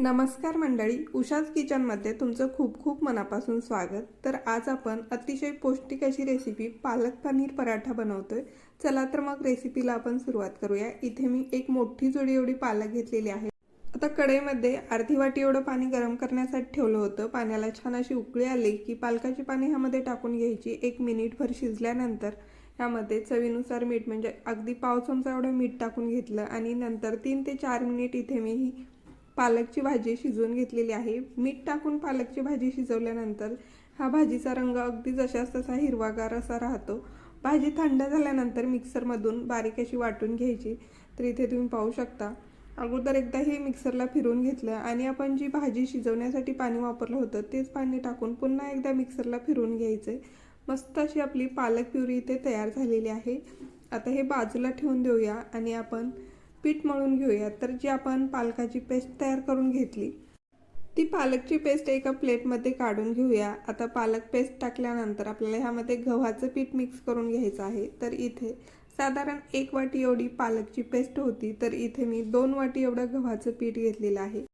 नमस्कार मंडळी उषाच किचनमध्ये तुमचं खूप खूप मनापासून स्वागत. तर आज आपण अतिशय पौष्टिक अशी रेसिपी पालक पनीर पराठा बनवतोय. चला तर मग रेसिपीला आपण सुरुवात करूया. इथे मी एक मोठी जोडी एवढी पालक घेतलेली आहे. आता कढईमध्ये अर्धी वाटी एवढं पाणी गरम करण्यासाठी ठेवलं होतं. पाण्याला छान अशी उकळी आली की पालकाची पाणी ह्यामध्ये टाकून घ्यायची. एक मिनिटभर शिजल्यानंतर ह्यामध्ये चवीनुसार मीठ म्हणजे अगदी पाव चमचा एवढं मीठ टाकून घेतलं आणि नंतर तीन ते चार मिनिट इथे मी ही पालकची भाजी शिजवून घेतलेली आहे. मीठ टाकून पालकची भाजी शिजवल्यानंतर हा भाजीचा रंग अगदी जशाच तसा हिरवागार असा राहतो. भाजी थंड झाल्यानंतर मिक्सरमधून बारीक अशी वाटून घ्यायची. तर इथे तुम्ही पाहू शकता. अगोदर एकदा हे मिक्सरला फिरवून घेतलं आणि आपण जी भाजी शिजवण्यासाठी पाणी वापरलं होतं तेच पाणी टाकून पुन्हा एकदा मिक्सरला फिरवून घ्यायचं. मस्त अशी आपली पालक प्युरी इथे तयार झालेली आहे. आता हे बाजूला ठेवून देऊया आणि आपण पीठ मळून घेऊया. तर जी आपण पालकाची पेस्ट तयार करून घेतली ती पालकची पेस्ट एका प्लेटमध्ये काढून घेऊया. आता पालक पेस्ट टाकल्यानंतर आपल्याला ह्यामध्ये गव्हाचं पीठ मिक्स करून घ्यायचं आहे. तर इथे साधारण एक वाटी एवढी पालकची पेस्ट होती. तर इथे मी दोन वाटी एवढं गव्हाचं पीठ घेतलेलं आहे.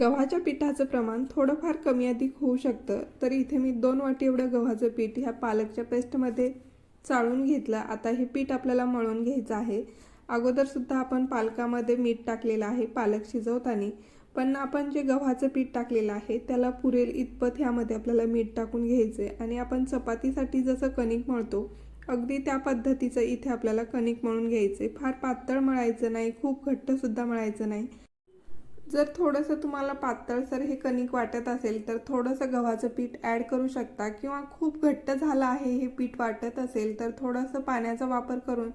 गव्हाच्या पिठाचं प्रमाण थोडंफार कमी अधिक होऊ शकतं. तर इथे मी दोन वाटी एवढं गव्हाचं पीठ ह्या पालकच्या पेस्टमध्ये चाळून घेतलं. आता हे पीठ आपल्याला मळून घ्यायचं आहे. अगोदर सुद्धा आपण पालकामध्ये मीठ टाकलेलं आहे पालक शिजवताना. पण आपण जे गव्हाचं पीठ टाकलेलं आहे त्याला पुरेल इतपत ह्यामध्ये आपल्याला मीठ टाकून घ्यायचं आहे आणि आपण चपातीसाठी जसं कणिक मळतो अगदी त्या पद्धतीचं इथे आपल्याला कणिक मळून घ्यायचं आहे फार पातळ मळायचं नाही खूप घट्टसुद्धा मळायचं नाही. जर थोडंसं तुम्हाला पातळसर हे कणिक वाटत असेल तर थोडंसं गव्हाचं पीठ ॲड करू शकता. किंवा खूप घट्ट झालं आहे हे पीठ वाटत असेल तर थोडंसं पाण्याचा वापर करून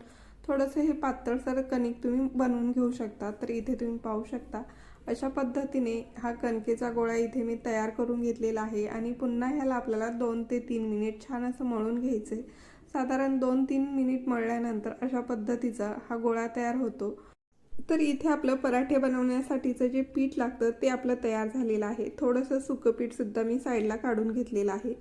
थोडंसं हे पातळसर कणिक तुम्ही बनवून घेऊ शकता तर इथे तुम्ही पाहू शकता. अशा पद्धतीने हा कणकेचा गोळा इथे मी तयार करून घेतलेला आहे आणि पुन्हा ह्याला आपल्याला दोन ते तीन मिनिट छान असं मळून घ्यायचं. आहे साधारण दोन तीन मिनिट मळल्यानंतर अशा पद्धतीचा हा गोळा तयार होतो. तर इथे आपलं पराठे बनवण्यासाठीचं जे पीठ लागतं ते आपलं तयार झालेलं आहे. थोडंसं सुकं पीठसुद्धा मी साईडला काढून घेतलेलं आहे.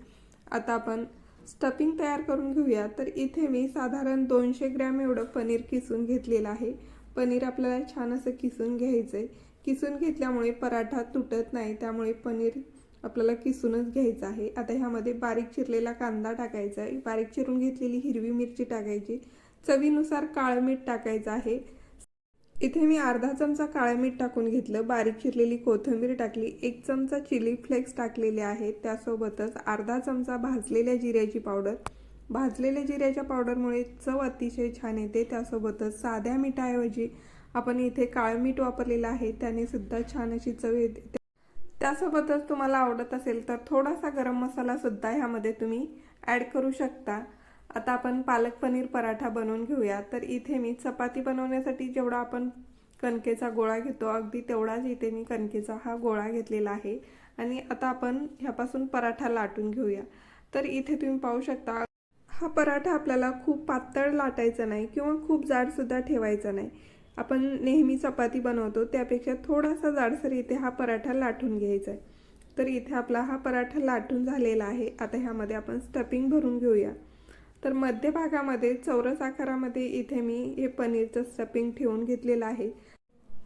आता आपण स्टफिंग तयार करून घेऊया. तर इथे मी साधारण दोनशे ग्रॅम एवढं पनीर किसून घेतलेलं आहे. पनीर आपल्याला छान असं किसून घ्यायचं आहे किसून घेतल्यामुळे पराठा तुटत नाही त्यामुळे पनीर आपल्याला किसूनच घ्यायचं आहे. आता ह्यामध्ये बारीक चिरलेला कांदा टाकायचा आहे. बारीक चिरून घेतलेली हिरवी मिरची टाकायची. चवीनुसार काळं मीठ टाकायचं आहे. इथे मी अर्धा चमचा काळं मीठ टाकून घेतलं. बारीक चिरलेली कोथिंबीर टाकली. एक चमचा चिली फ्लेक्स टाकलेले आहेत. त्यासोबतच अर्धा चमचा भाजलेल्या जिऱ्याची पावडर. भाजलेल्या जिऱ्याच्या पावडरमुळे चव अतिशय छान येते. त्यासोबतच साध्या मिठाऐवजी आपण इथे काळं मीठ वापरलेलं आहे. त्याने सुद्धा छान अशी चव येते. त्यासोबतच तुम्हाला आवडत असेल तर थोडासा गरम मसालासुद्धा ह्यामध्ये तुम्ही ॲड करू शकता. आता आपण पालक पनीर पराठा बनवून घेऊया. तर इथे मी चपाती बनवण्यासाठी जेवढा आपण कणकेचा गोळा घेतो अगदी तेवढाच इथे मी कणकेचा हा गोळा घेतलेला आहे. आणि आता आपण ह्यापासून पराठा लाटून घेऊया. तर इथे तुम्ही पाहू शकता हा पराठा आपल्याला खूप पातळ लाटायचा नाही किंवा खूप जाडसुद्धा ठेवायचा नाही. आपण नेहमी चपाती बनवतो त्यापेक्षा थोडासा जाडसर इथे हा पराठा लाटून घ्यायचा आहे. तर इथे आपला हा पराठा लाटून झालेला आहे. आता ह्यामध्ये आपण स्टफिंग भरून घेऊया. तर मध्यभागामध्ये चौरस आकारामध्ये इथे मी हे पनीरचं स्टफिंग ठेवून घेतलेलं आहे.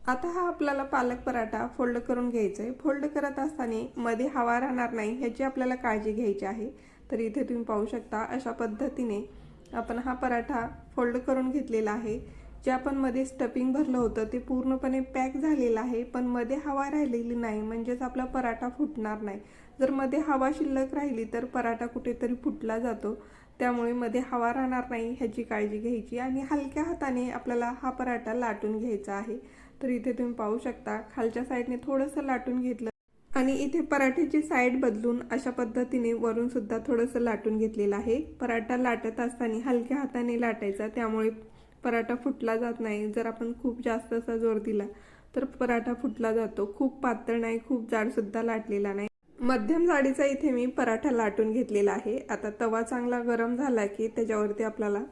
आता हा आपल्याला पालक पराठा फोल्ड करून घ्यायचा आहे फोल्ड करत असताना मध्ये हवा राहणार नाही ह्याची आपल्याला काळजी घ्यायची आहे. तर इथे तुम्ही पाहू शकता अशा पद्धतीने आपण हा पराठा फोल्ड करून घेतलेला आहे. जे आपण मध्ये स्टपिंग भरलं होतं ते पूर्णपणे पॅक झालेलं आहे. पण मध्ये हवा राहिलेली नाही म्हणजेच आपला पराठा फुटणार नाही. जर मध्ये हवा शिल्लक राहिली तर पराठा कुठेतरी फुटला जातो. त्यामुळे मध्ये हवा राहणार नाही ह्याची काळजी घ्यायची आणि हलक्या हाताने आपल्याला हा पराठा लाटून घ्यायचा आहे. तर इथे तुम्ही पाहू शकता खालच्या साईडने थोडंसं लाटून घेतलं आणि इथे पराठ्याची साईड बदलून अशा पद्धतीने वरून सुद्धा थोडंसं लाटून घेतलेलं आहे. पराठा लाटत असताना हलक्या हाताने लाटायचा त्यामुळे पराठा फुटला जात नाही. जर आपण खूप जास्त असा जोर दिला तर पराठा फुटला जातो. खूप पातळ नाही खूप जाडसुद्धा लाटलेला नाही. मध्यम जाडीचा इथे मी पराठा लाटून घेतलेला आहे. आता तवा चांगला गरम झाला की त्याच्यावरती आपल्याला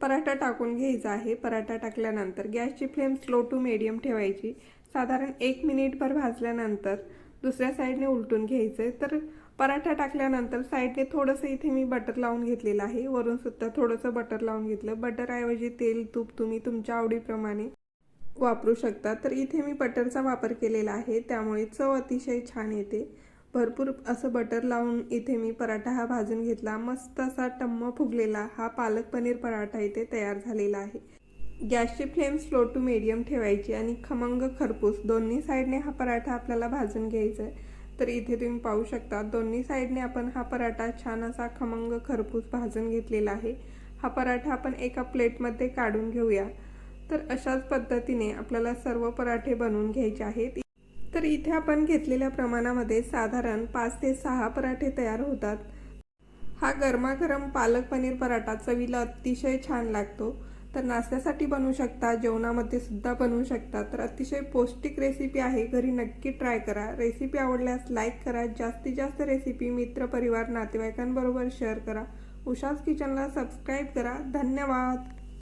पराठा टाकून घ्यायचा आहे. पराठा टाकल्यानंतर गॅसची फ्लेम स्लो टू मिडियम ठेवायची. साधारण एक मिनिटभर भाजल्यानंतर दुसऱ्या साईडने उलटून घ्यायचं. आहे तर पराठा टाकल्यानंतर साईडने थोडंसं इथे मी बटर लावून घेतलेलं आहे. वरूनसुद्धा थोडंसं बटर लावून घेतलं. बटरऐवजी तेल तूप तुम्ही तुमच्या आवडीप्रमाणे वापरू शकता. तर इथे मी बटरचा वापर केलेला आहे. त्यामुळे चव अतिशय छान येते. भरपूर असं बटर लावून इथे मी पराठा हा भाजून घेतला. मस्त असा टम्म फुगलेला हा पालक पनीर पराठा इथे तयार झालेला आहे. गॅसची फ्लेम स्लो टू मिडियम ठेवायची आणि खमंग खरपूस. दोन्ही साईडने हा पराठा आपल्याला भाजून घ्यायचा आहे. तर इथे तुम्ही पाहू शकता दोन्ही साईडने आपण हा पराठा छान असा खमंग खरपूस भाजून घेतलेला आहे. हा पराठा आपण एका प्लेटमध्ये काढून घेऊया. तर अशाच पद्धतीने आपल्याला सर्व पराठे बनवून घ्यायचे आहेत. तर इथे आपण घेतलेल्या प्रमाणामध्ये साधारण पाच ते सहा पराठे तयार होतात. हा गरमागरम पालक पनीर पराठा चवीला अतिशय छान लागतो. तर नाश्त्यासाठी बनवू शकता जेवणामध्ये सुद्धा बनवू शकता. तर अतिशय पौष्टिक रेसिपी आहे घरी नक्की ट्राय करा. रेसिपी आवडल्यास लाईक करा. जास्तीत जास्त रेसिपी मित्रपरिवार नातेवाईकांबरोबर शेअर करा. उषास किचनला सबस्क्राईब करा. धन्यवाद!